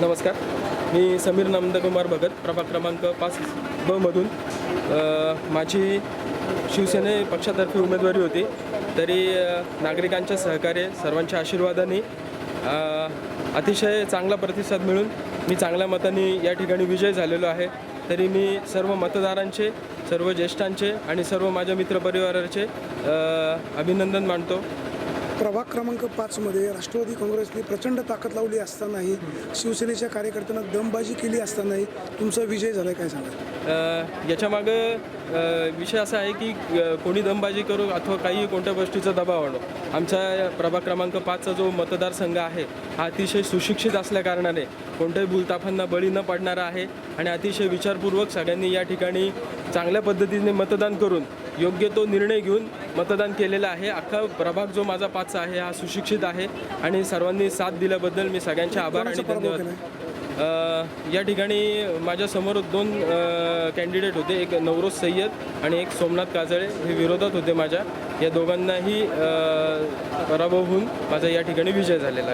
नमस्कार. मी समीर नंदकुमार भगत प्रभाग क्रमांक पाच बमधून माझी शिवसेने पक्षातर्फे उमेदवारी होती. तरी नागरिकांच्या सहकार्य सर्वांच्या आशीर्वादाने अतिशय चांगला प्रतिसाद मिळून मी चांगल्या मताने या ठिकाणी विजय झालेलो आहे. तरी मी सर्व मतदारांचे सर्व ज्येष्ठांचे आणि सर्व माझ्या मित्रपरिवाराचे अभिनंदन मानतो. प्रभाग क्रमांक पाचमध्ये राष्ट्रवादी काँग्रेसने प्रचंड ताकद लावली असतानाही शिवसेनेच्या कार्यकर्त्यांना दमबाजी केली असतानाही तुमचा विजय झाला काय सांगा याच्यामागं विषय असा आहे की कोणी दमबाजी करू अथवा काही कोणत्या गोष्टीचा दबाव आणो. आमचा प्रभाग क्रमांक पाचचा जो मतदारसंघ आहे हा अतिशय सुशिक्षित असल्याकारणाने कोणत्याही भूलताफांना बळी न पडणारा आहे आणि अतिशय विचारपूर्वक सगळ्यांनी या ठिकाणी चांगल्या पद्धतीने मतदान करून योग्य तो निर्णय घेऊन मतदान केलेलं आहे. अख्खा प्रभाग जो माझा पाचचा आहे हा सुशिक्षित आहे आणि सर्वांनी साथ दिल्याबद्दल मी सगळ्यांचे आभार आणि धन्यवाद. या ठिकाणी माझ्यासमोर दोन कॅन्डिडेट होते. एक नवरोज सय्यद आणि एक सोमनाथ काजळे. हे विरोधात होते माझ्या. या दोघांनाही पराभव होऊन माझा या ठिकाणी विजय झालेला आहे.